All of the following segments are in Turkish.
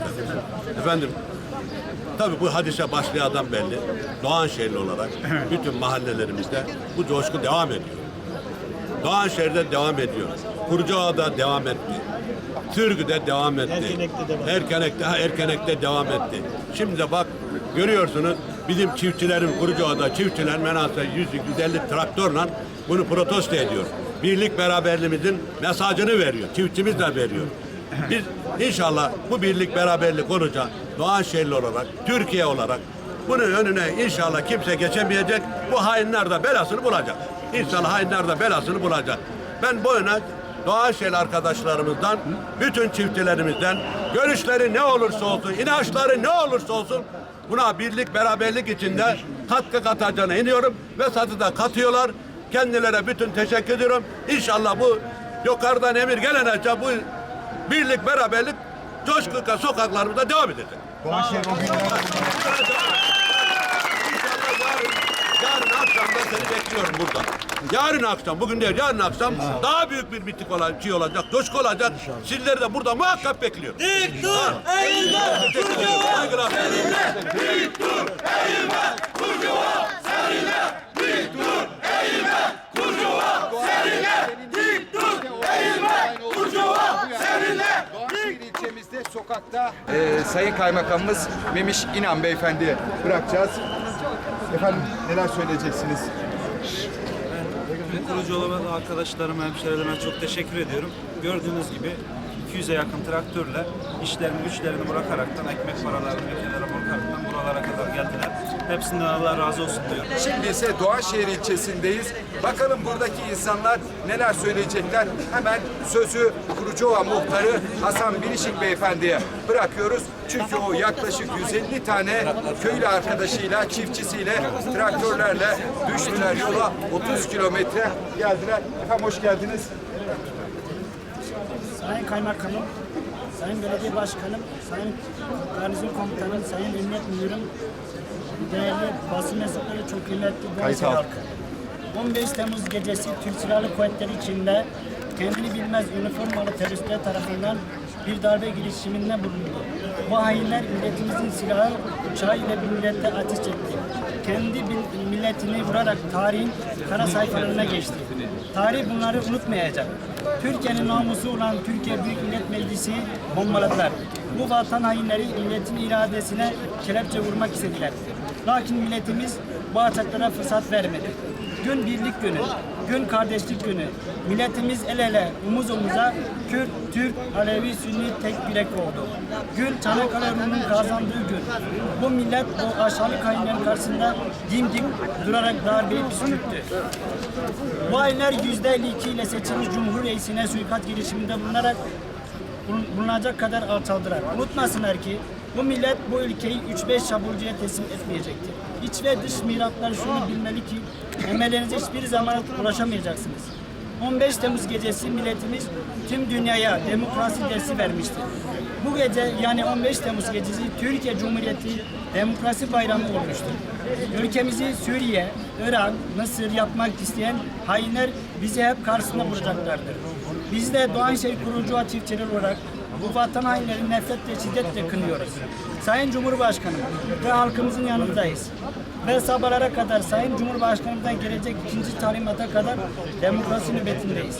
başladı. Efendim Tabii bu hadise başlayandan belli. Doğanşehirli olarak bütün mahallelerimizde bu coşku devam ediyor. Doğanşehir'de devam ediyor. Kurcaağa'da devam etti. Sürgü'de devam etti. Erkenek'te devam etti. Erkenek'te, ha, Erkenek'te devam etti. Şimdi de bak görüyorsunuz bizim çiftçilerin Kurcaağa'da çiftçiler menasa 100-150 traktörle bunu protesto ediyor. Birlik beraberliğimizin mesajını veriyor. Çiftçimiz de veriyor. Biz inşallah bu birlik beraberlik olacak. Doğanşehirli olarak, Türkiye olarak bunun önüne inşallah kimse geçemeyecek. Bu hainler de belasını bulacak. İnşallah hainler de belasını bulacak. Ben bu öne Doğanşehir arkadaşlarımızdan, bütün çiftçilerimizden görüşleri ne olursa olsun, inançları ne olursa olsun buna birlik beraberlik içinde katkı katacağına iniyorum ve satı da katıyorlar. Kendilerine bütün teşekkür ediyorum. İnşallah bu yukarıdan emir gelene bu birlik beraberlik coşkuyla sokaklarımızda devam edecek. O günler Yarın akşam da seni bekliyorum burada. Yarın akşam, bugün değil, yarın akşam daha büyük bir mitik olacak, şey olacak, coşku olacak. Sizleri de burada muhakkak bekliyorum. Dik dur, eğilme, Saygılar. Doğanşehir ilçemizde sokakta e, Sayın Kaymakamımız Memiş İnan Beyefendi'ye bırakacağız. Efendim neler söyleyeceksiniz? Ben kurucu olan arkadaşlarıma, hemşehrilerime çok teşekkür ediyorum. Gördüğünüz gibi 200'e yakın traktörle işlerini güçlerini bırakaraktan, ekmek paralarını bir kenara bırakaraktan buralara kadar geldiler. Hepsinden Allah razı olsun diyorum. Şimdi ise Doğanşehir ilçesindeyiz. Bakalım buradaki insanlar neler söyleyecekler. Hemen sözü Kurucuova muhtarı Hasan Bilişik Beyefendi'ye bırakıyoruz. Çünkü o yaklaşık 150 tane köylü arkadaşıyla, çiftçisiyle, traktörlerle düştüler yola. 30 kilometre geldiler. Efendim hoş geldiniz. Sayın Kaymakamım, Sayın Belediye Başkanım, Sayın Garnizon Komutanım, Sayın Emniyet Müdürüm, değerli basın mensupları çok kıymetli halkı. 15 Temmuz gecesi Türk Silahlı Kuvvetleri içinde kendini bilmez üniformalı teröristler tarafından bir darbe girişiminde bulundu. Bu hainler milletimizin silahı, uçağı ile millete ateş etti. Kendi milletini vurarak tarihin kara sayfalarına geçti. Tarih bunları unutmayacak. Türkiye'nin namusu olan Türkiye Büyük Millet Meclisi bombaladılar. Bu vatan hainleri milletin iradesine kelepçe vurmak istediler. Lakin milletimiz bu ataklara fırsat vermedi. Gün birlik günü, gün kardeşlik günü. Milletimiz el ele, omuz omuza, Kürt, Türk, Alevi, Sünni tek yürek oldu. Gün Çanakkale Rum'un kazandığı gün. Bu millet bu aşağılık hainlerin karşısında dimdik durarak darbeyi püskürttü. Bu hainler %52 ile seçilmiş Cumhur Reisi'ne suikast girişiminde bulunarak bulun- bulunacak kadar alçaldılar. Unutmasınlar ki bu millet bu ülkeyi 3-5 çabulcuya teslim etmeyecektir. İç ve dış miraklar şunu bilmeli ki emellerinize hiçbir zaman ulaşamayacaksınız. 15 Temmuz gecesi milletimiz tüm dünyaya demokrasi dersi vermiştir. Bu gece yani 15 Temmuz gecesi Türkiye Cumhuriyeti demokrasi bayramı olmuştur. Ülkemizi Suriye, Irak, Mısır yapmak isteyen hainler bizi hep karşısında bulacaklardır. Biz de Doğanşehir kurucu çiftçiler olarak bu vatan hainlerini nefret ve şiddetle kınıyoruz. Sayın Cumhurbaşkanım ve halkımızın yanındayız. Ve sabahlara kadar Sayın Cumhurbaşkanımızdan gelecek ikinci talimata kadar demokrasi nöbetindeyiz.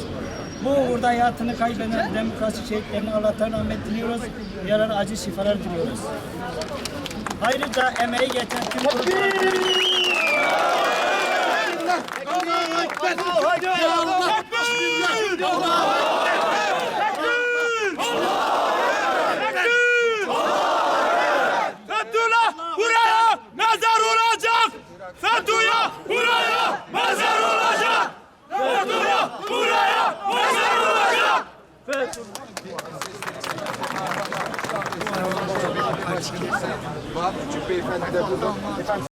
Bu uğurda hayatını kaybeden demokrasi şehitlerine Allah'tan rahmet diliyoruz. Yaralı acı şifalar diliyoruz. Ayrıca emeği geçen tüm. Fethullah Vahap Küçük Beyefendi de burada. Efendim